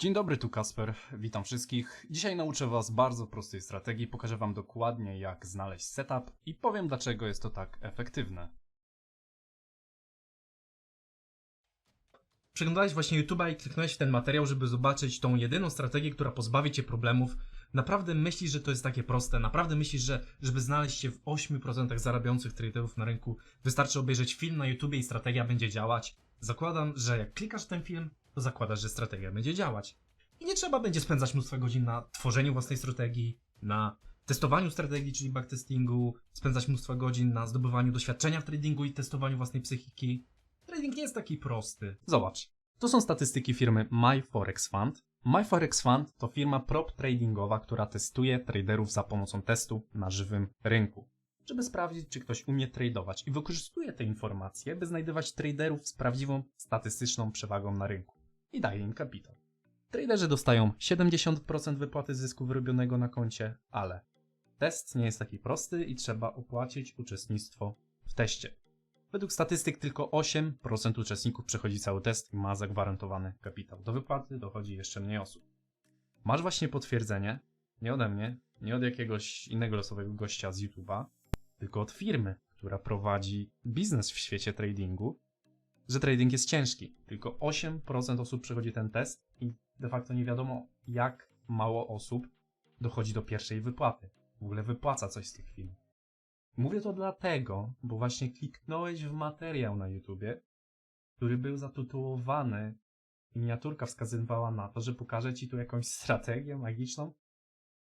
Dzień dobry, tu Kasper. Witam wszystkich. Dzisiaj nauczę Was bardzo prostej strategii. Pokażę Wam dokładnie, jak znaleźć setup i powiem, dlaczego jest to tak efektywne. Przeglądałeś właśnie YouTube'a i kliknąłeś w ten materiał, żeby zobaczyć tą jedyną strategię, która pozbawi cię problemów. Naprawdę myślisz, że to jest takie proste? Naprawdę myślisz, że żeby znaleźć się w 8% zarabiających traderów na rynku, wystarczy obejrzeć film na YouTubie i strategia będzie działać? Zakładam, że jak klikasz ten film, to zakładasz, że strategia będzie działać. I nie trzeba będzie spędzać mnóstwa godzin na tworzeniu własnej strategii, na testowaniu strategii, czyli backtestingu, spędzać mnóstwo godzin na zdobywaniu doświadczenia w tradingu i testowaniu własnej psychiki. Trading nie jest taki prosty. Zobacz. To są statystyki firmy MyForexFund. MyForexFund to firma prop tradingowa, która testuje traderów za pomocą testu na żywym rynku, żeby sprawdzić, czy ktoś umie tradować i wykorzystuje te informacje, by znajdywać traderów z prawdziwą statystyczną przewagą na rynku i daje im kapitał. Traderzy dostają 70% wypłaty zysku wyrobionego na koncie, ale test nie jest taki prosty i trzeba opłacić uczestnictwo w teście. Według statystyk tylko 8% uczestników przechodzi cały test i ma zagwarantowany kapitał. Do wypłaty dochodzi jeszcze mniej osób. Masz właśnie potwierdzenie, nie ode mnie, nie od jakiegoś innego losowego gościa z YouTube'a, tylko od firmy, która prowadzi biznes w świecie tradingu, że trading jest ciężki. Tylko 8% osób przechodzi ten test i de facto nie wiadomo, jak mało osób dochodzi do pierwszej wypłaty. W ogóle wypłaca coś z tych firm. Mówię to dlatego, bo właśnie kliknąłeś w materiał na YouTubie, który był zatytułowany i miniaturka wskazywała na to, że pokażę ci tu jakąś strategię magiczną.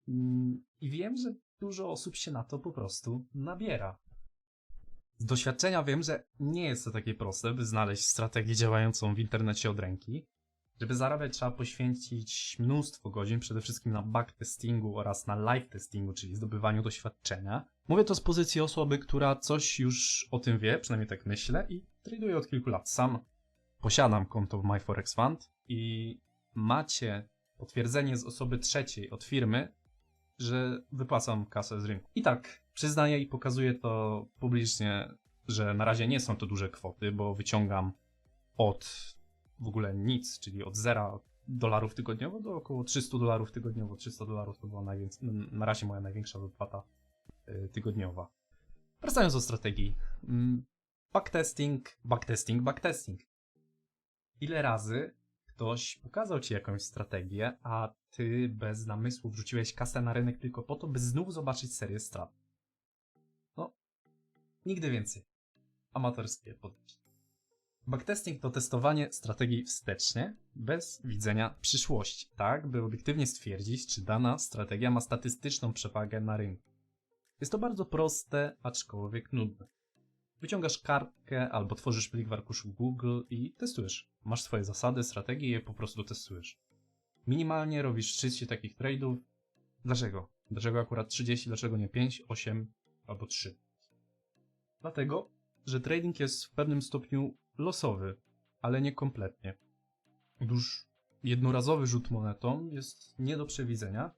Mm, I wiem, że dużo osób się na to po prostu nabiera. Z doświadczenia wiem, że nie jest to takie proste, by znaleźć strategię działającą w internecie od ręki. Żeby zarabiać, trzeba poświęcić mnóstwo godzin, przede wszystkim na backtestingu oraz na live testingu, czyli zdobywaniu doświadczenia. Mówię to z pozycji osoby, która coś już o tym wie, przynajmniej tak myślę, i traduję od kilku lat. Sam posiadam konto w MyForexFund i macie potwierdzenie z osoby trzeciej od firmy, że wypłacam kasę z rynku. I tak, przyznaję i pokazuję to publicznie, że na razie nie są to duże kwoty, bo wyciągam od w ogóle nic, czyli od 0 dolarów tygodniowo do około 300 dolarów tygodniowo. 300 dolarów to była na razie moja największa wypłata y, tygodniowa. Wracając do strategii. Mm, Backtesting, backtesting, backtesting. Ile razy ktoś pokazał ci jakąś strategię, a ty bez namysłu wrzuciłeś kasę na rynek tylko po to, by znów zobaczyć serię strat? Nigdy więcej. Amatorskie podejście. Backtesting to testowanie strategii wstecznie, bez widzenia przyszłości, tak by obiektywnie stwierdzić, czy dana strategia ma statystyczną przewagę na rynku. Jest to bardzo proste, aczkolwiek nudne. Wyciągasz kartkę albo tworzysz plik w arkuszu Google i testujesz. Masz swoje zasady, strategie i je po prostu testujesz. Minimalnie robisz 30 takich trade'ów. Dlaczego? Dlaczego akurat 30, dlaczego nie 5, 8 albo 3? Dlatego, że trading jest w pewnym stopniu losowy, ale nie kompletnie. Otóż jednorazowy rzut monetą jest nie do przewidzenia,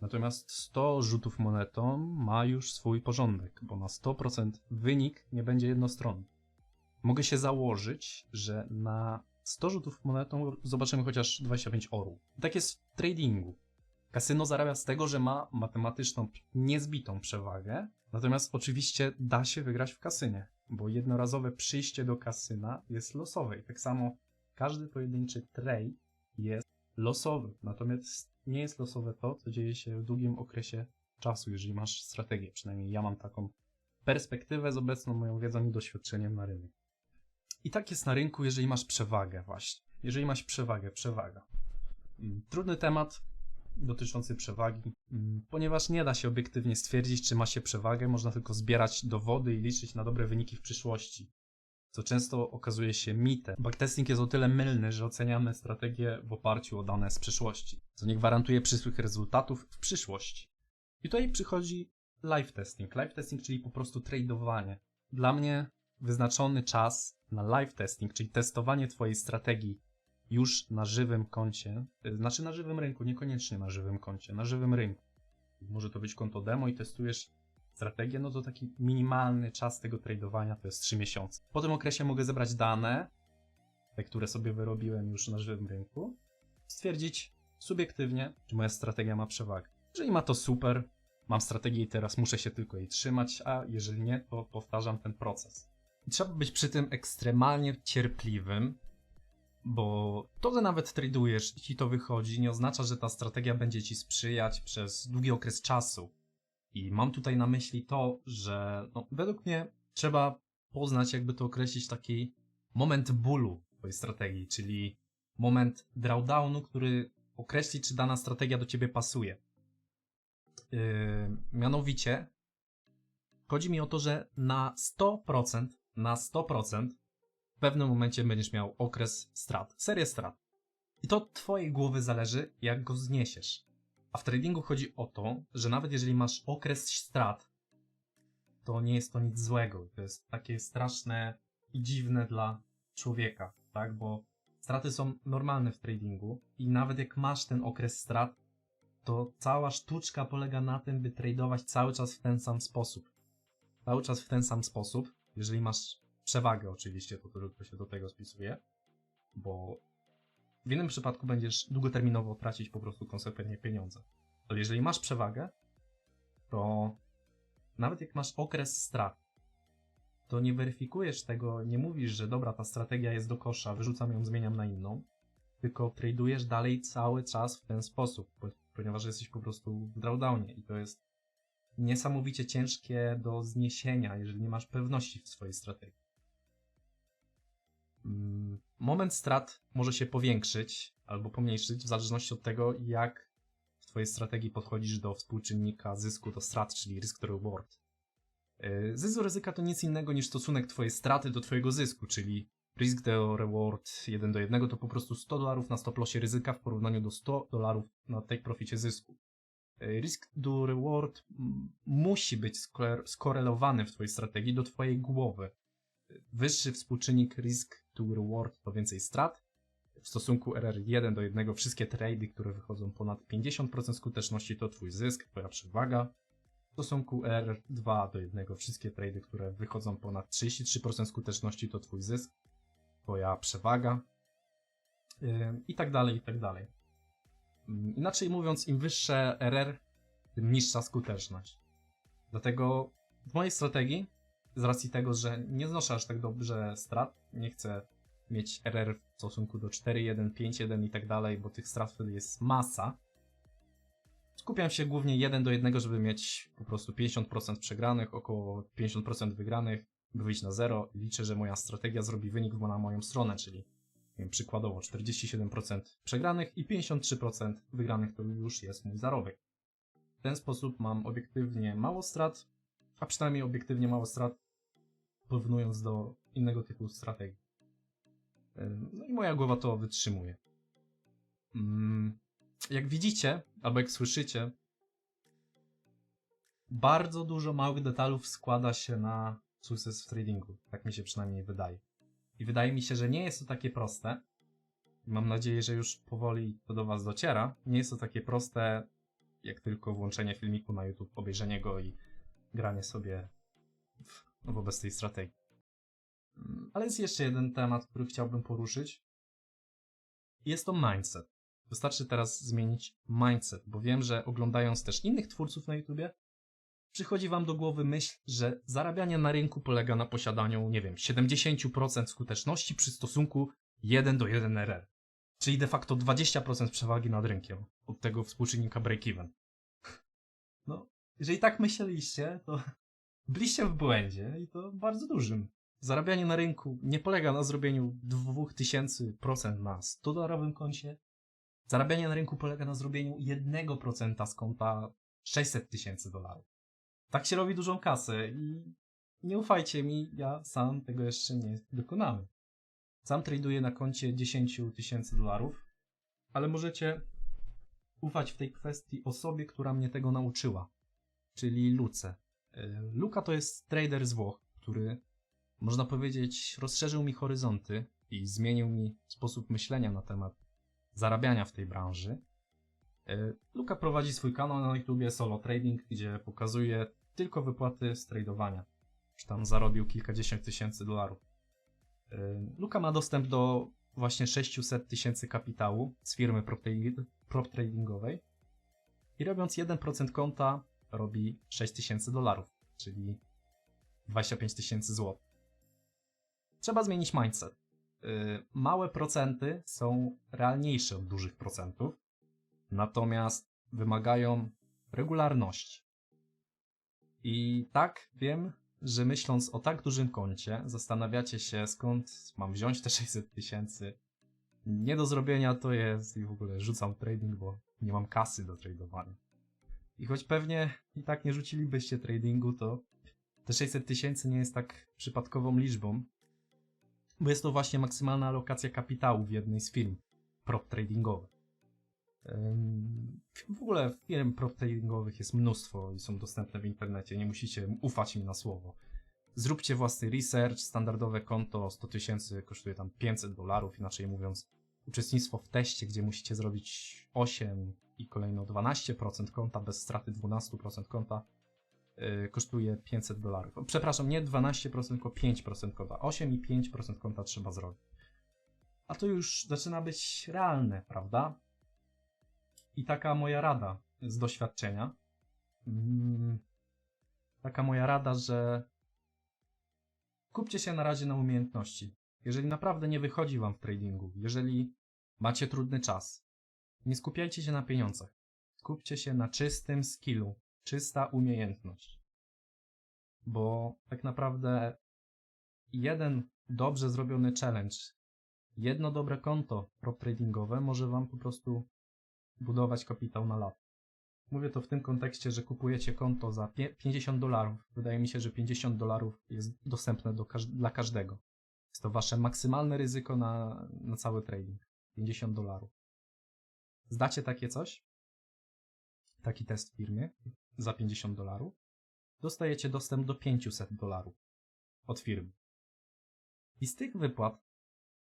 natomiast 100 rzutów monetą ma już swój porządek, bo na 100% wynik nie będzie jednostronny. Mogę się założyć, że na 100 rzutów monetą zobaczymy chociaż 25 orłów. Tak jest w tradingu. Kasyno zarabia z tego, że ma matematyczną niezbitą przewagę, natomiast oczywiście da się wygrać w kasynie, bo jednorazowe przyjście do kasyna jest losowe i tak samo każdy pojedynczy trade jest losowy, natomiast nie jest losowe to, co dzieje się w długim okresie czasu, jeżeli masz strategię, przynajmniej ja mam taką perspektywę z obecną moją wiedzą i doświadczeniem na rynek. I tak jest na rynku, jeżeli masz przewagę właśnie. Jeżeli masz przewagę, przewaga. Mm, Trudny temat, dotyczący przewagi, mm, ponieważ nie da się obiektywnie stwierdzić, czy ma się przewagę, można tylko zbierać dowody i liczyć na dobre wyniki w przyszłości, co często okazuje się mitem. Backtesting jest o tyle mylny, że oceniamy strategię w oparciu o dane z przeszłości, co nie gwarantuje przyszłych rezultatów w przyszłości. I tutaj przychodzi live testing. Live testing, czyli po prostu tradowanie. Dla mnie wyznaczony czas na live testing, czyli testowanie Twojej strategii już na żywym koncie, y, znaczy na żywym rynku, niekoniecznie na żywym koncie, na żywym rynku. Może to być konto demo i testujesz strategię, no to taki minimalny czas tego tradowania to jest 3 miesiące. Po tym okresie mogę zebrać dane, te, które sobie wyrobiłem już na żywym rynku, stwierdzić subiektywnie, czy moja strategia ma przewagę. Jeżeli ma to super, mam strategię i teraz muszę się tylko jej trzymać, a jeżeli nie, to powtarzam ten proces. Trzeba być przy tym ekstremalnie cierpliwym, bo to, że nawet tradujesz i to wychodzi, nie oznacza, że ta strategia będzie ci sprzyjać przez długi okres czasu. I mam tutaj na myśli to, że no, według mnie trzeba poznać, jakby to określić, taki moment bólu twojej strategii, czyli moment drawdownu, który określi, czy dana strategia do ciebie pasuje. Yy, mianowicie, chodzi mi o to, że na 100%, na 100% w pewnym momencie będziesz miał okres strat, serię strat. I to od twojej głowy zależy, jak go zniesiesz. A w tradingu chodzi o to, że nawet jeżeli masz okres strat, to nie jest to nic złego. To jest takie straszne i dziwne dla człowieka, tak? Bo straty są normalne w tradingu i nawet jak masz ten okres strat, to cała sztuczka polega na tym, by tradować cały czas w ten sam sposób. Cały czas w ten sam sposób, jeżeli masz przewagę oczywiście, to tylko się do tego spisuje, bo w innym przypadku będziesz długoterminowo tracić po prostu konsekwentnie pieniądze. Ale jeżeli masz przewagę, to nawet jak masz okres strat, to nie weryfikujesz tego, nie mówisz, że dobra, ta strategia jest do kosza, wyrzucam ją, zmieniam na inną, tylko tradujesz dalej cały czas w ten sposób, po- ponieważ jesteś po prostu w drawdownie i to jest niesamowicie ciężkie do zniesienia, jeżeli nie masz pewności w swojej strategii. Mm, Moment strat może się powiększyć albo pomniejszyć w zależności od tego, jak w twojej strategii podchodzisz do współczynnika zysku do strat, czyli risk to reward. Yy, Zysk do ryzyka to nic innego niż stosunek twojej straty do twojego zysku, czyli risk do reward 1 do 1 to po prostu 100 dolarów na stop lossie ryzyka w porównaniu do 100 dolarów na take proficie zysku. Yy, Risk do reward musi być skore- skorelowany w twojej strategii do twojej głowy. Wyższy współczynnik risk to reward to więcej strat. W stosunku RR1 do 1 wszystkie trady, które wychodzą ponad 50% skuteczności to twój zysk, twoja przewaga. W stosunku R2 do 1 wszystkie trady, które wychodzą ponad 33% skuteczności to twój zysk, twoja przewaga. Ym, I tak dalej, i tak dalej. Ym, Inaczej mówiąc, im wyższe RR, tym niższa skuteczność. Dlatego w mojej strategii, z racji tego, że nie znoszę aż tak dobrze strat, nie chcę mieć RR w stosunku do 4.1, 5.1 i tak dalej, bo tych strat wtedy jest masa. Skupiam się głównie 1 do 1, żeby mieć po prostu 50% przegranych, około 50% wygranych, by wyjść na 0 i liczę, że moja strategia zrobi wynik na moją stronę, czyli wiem, przykładowo 47% przegranych i 53% wygranych to już jest mój zarobek. W ten sposób mam obiektywnie mało strat, a przynajmniej obiektywnie mało strat, porównując do innego typu strategii. No i moja głowa to wytrzymuje. Mm, Jak widzicie, albo jak słyszycie, bardzo dużo małych detalów składa się na sukces w tradingu. Tak mi się przynajmniej wydaje. I wydaje mi się, że nie jest to takie proste. Mam nadzieję, że już powoli to do Was dociera. Nie jest to takie proste, jak tylko włączenie filmiku na YouTube, obejrzenie go i granie sobie no, wobec tej strategii. Mm, Ale jest jeszcze jeden temat, który chciałbym poruszyć. Jest to mindset. Wystarczy teraz zmienić mindset, bo wiem, że oglądając też innych twórców na YouTubie, przychodzi wam do głowy myśl, że zarabianie na rynku polega na posiadaniu, nie wiem, 70% skuteczności przy stosunku 1 do 1 RR. Czyli de facto 20% przewagi nad rynkiem od tego współczynnika break-even. No, jeżeli tak myśleliście, to byliście w błędzie i to bardzo dużym. Zarabianie na rynku nie polega na zrobieniu 2000% na 100-dolarowym koncie. Zarabianie na rynku polega na zrobieniu 1% z konta 600 tysięcy dolarów. Tak się robi dużą kasę i nie ufajcie mi, ja sam tego jeszcze nie dokonałem. Sam traduję na koncie 10 tysięcy dolarów, ale możecie ufać w tej kwestii osobie, która mnie tego nauczyła, czyli Luce. Y, Luka to jest trader z Włoch, który można powiedzieć rozszerzył mi horyzonty i zmienił mi sposób myślenia na temat zarabiania w tej branży. Y, Luka prowadzi swój kanał na YouTubie Solo Trading, gdzie pokazuje tylko wypłaty z tradowania. Czy tam zarobił kilkadziesiąt tysięcy dolarów. Y, Luka ma dostęp do właśnie 600 tysięcy kapitału z firmy prop tradingowej i robiąc 1% konta robi 6 tysięcy dolarów, czyli 25 tysięcy złotych. Trzeba zmienić mindset. Yy, Małe procenty są realniejsze od dużych procentów, natomiast wymagają regularności. I tak wiem, że myśląc o tak dużym koncie, zastanawiacie się skąd mam wziąć te 600 tysięcy. Nie do zrobienia to jest i w ogóle rzucam trading, bo nie mam kasy do tradowania. I choć pewnie i tak nie rzucilibyście tradingu, to te 600 tysięcy nie jest tak przypadkową liczbą, bo jest to właśnie maksymalna alokacja kapitału w jednej z firm prop tradingowych. W ogóle firm prop tradingowych jest mnóstwo i są dostępne w internecie, nie musicie ufać mi na słowo. Zróbcie własny research, standardowe konto 100 tysięcy kosztuje tam 500 dolarów, inaczej mówiąc uczestnictwo w teście, gdzie musicie zrobić 8 i kolejno 12% konta bez straty 12% konta yy, kosztuje 500 dolarów. Przepraszam, nie 12%, tylko 5% konta. 8 i 5% konta trzeba zrobić. A to już zaczyna być realne, prawda? I taka moja rada z doświadczenia. Mm, taka moja rada, że kupcie się na razie na umiejętności. Jeżeli naprawdę nie wychodzi wam w tradingu, jeżeli macie trudny czas, nie skupiajcie się na pieniądzach. Skupcie się na czystym skillu, czysta umiejętność. Bo tak naprawdę jeden dobrze zrobiony challenge, jedno dobre konto prop tradingowe może wam po prostu budować kapitał na lat. Mówię to w tym kontekście, że kupujecie konto za pie- 50 dolarów. Wydaje mi się, że 50 dolarów jest dostępne do dla każdego. Jest to wasze maksymalne ryzyko na, na cały trading. 50 dolarów. Zdacie takie coś? Taki test w firmie za 50 dolarów? Dostajecie dostęp do 500 dolarów od firmy. I z tych wypłat,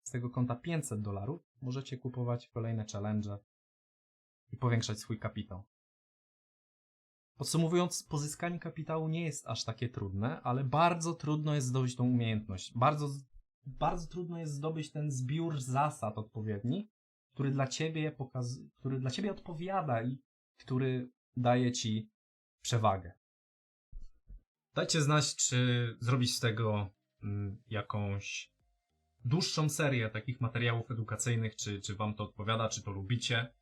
z tego konta 500 dolarów, możecie kupować kolejne challenge i powiększać swój kapitał. Podsumowując, pozyskanie kapitału nie jest aż takie trudne, ale bardzo trudno jest zdobyć tą umiejętność. Bardzo, bardzo trudno jest zdobyć ten zbiór zasad odpowiedni, który dla ciebie pokaz, który dla ciebie odpowiada i który daje ci przewagę. Dajcie znać, czy zrobić z tego mm, jakąś dłuższą serię takich materiałów edukacyjnych, czy, czy wam to odpowiada, czy to lubicie.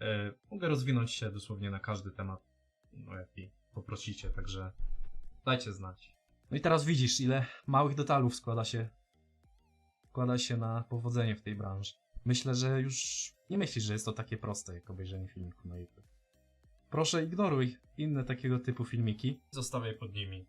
E, mogę rozwinąć się dosłownie na każdy temat, no jaki poprosicie, także dajcie znać. No i teraz widzisz, ile małych detalów składa się, składa się na powodzenie w tej branży. Myślę, że już nie myślisz, że jest to takie proste, jak obejrzenie filmiku na YouTube. Proszę ignoruj inne takiego typu filmiki. Zostawiaj pod nimi,